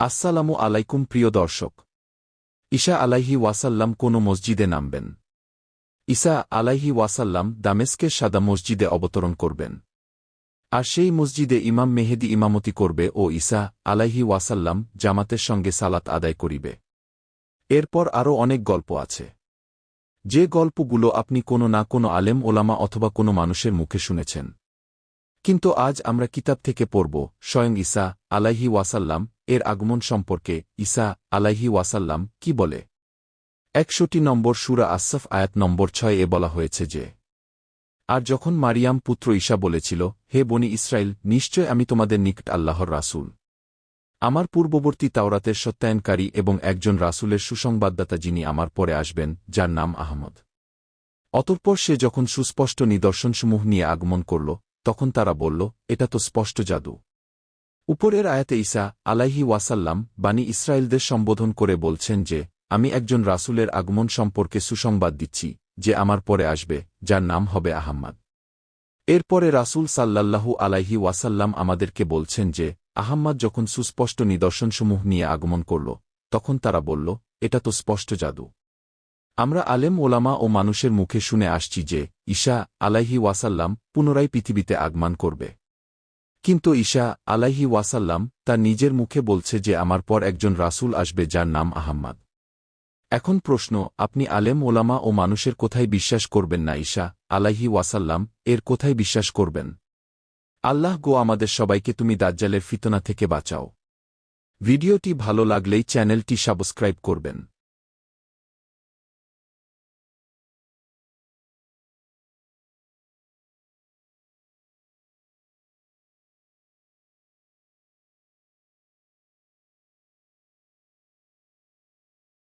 আসসালামু আলাইকুম, প্রিয় দর্শক। ঈশা আলাইহি ওয়াসাল্লাম কোন মসজিদে নামবেন। ঈসা আলাইহি ওয়াসাল্লাম দামেস্কের সাদা মসজিদে অবতরণ করবেন। আর সেই মসজিদে ইমাম মেহেদি ইমামতি করবে ও ঈসা আলাইহি ওয়াসাল্লাম জামাতের সঙ্গে সালাত আদায় করিবে। এরপর আরও অনেক গল্প আছে। যে গল্পগুলো আপনি কোনো না কোনো আলেম, ওলামা অথবা কোনো মানুষের মুখে শুনেছেন। কিন্তু আজ আমরা কিতাব থেকে পড়ব স্বয়ং ঈসা আলাইহি ওয়াসাল্লাম এর আগমন সম্পর্কে ঈসা আলাইহি ওয়াসাল্লাম কি বলে? একশোটি নম্বর সুরা আসফ আয়াত নম্বর ছয় এ বলা হয়েছে যে, আর যখন মারিয়াম পুত্র ঈশা বলেছিল, হে বনি ইসরায়েল নিশ্চয় আমি তোমাদের নিকট আল্লাহর রাসূল। আমার পূর্ববর্তী তাওরাতের সত্যায়নকারী এবং একজন রাসূলের সুসংবাদদাতা যিনি আমার পরে আসবেন, যার নাম আহমদ। অতঃপর সে যখন সুস্পষ্ট নিদর্শনসমূহ নিয়ে আগমন করল, তখন তারা বলল, এটা তো স্পষ্ট জাদু। উপরের আয়াতে ঈসা আলাইহি ওয়াসাল্লাম বানি ইসরায়েলদের সম্বোধন করে বলছেন যে, আমি একজন রাসূলের আগমন সম্পর্কে সুসংবাদ দিচ্ছি, যে আমার পরে আসবে, যার নাম হবে আহাম্মাদ। এরপরে রাসূল সাল্লাল্লাহু আলাইহি ওয়াসাল্লাম আমাদেরকে বলছেন যে, আহাম্মাদ যখন সুস্পষ্ট নিদর্শনসমূহ নিয়ে আগমন করল, তখন তারা বলল, এটা তো স্পষ্ট জাদু। আমরা আলেম, ওলামা ও মানুষের মুখে শুনে আসছি যে ঈশা আলাইহি ওয়াসাল্লাম পুনরায় পৃথিবীতে আগমন করবে। কিন্তু ঈশা আলাইহি ওয়াসাল্লাম তার নিজের মুখে বলছে যে আমার পর একজন রাসূল আসবে যার নাম আহাম্মাদ। এখন প্রশ্ন, আপনি আলেম, ওলামা ও মানুষের কোথায় বিশ্বাস করবেন না ঈশা আলাইহি ওয়াসাল্লাম? এর কোথায় বিশ্বাস করবেন? আল্লাহ গো আমাদের সবাইকে তুমি দাজ্জালের ফিতনা থেকে বাঁচাও। ভিডিওটি ভালো লাগলেই চ্যানেলটি সাবস্ক্রাইব করবেন।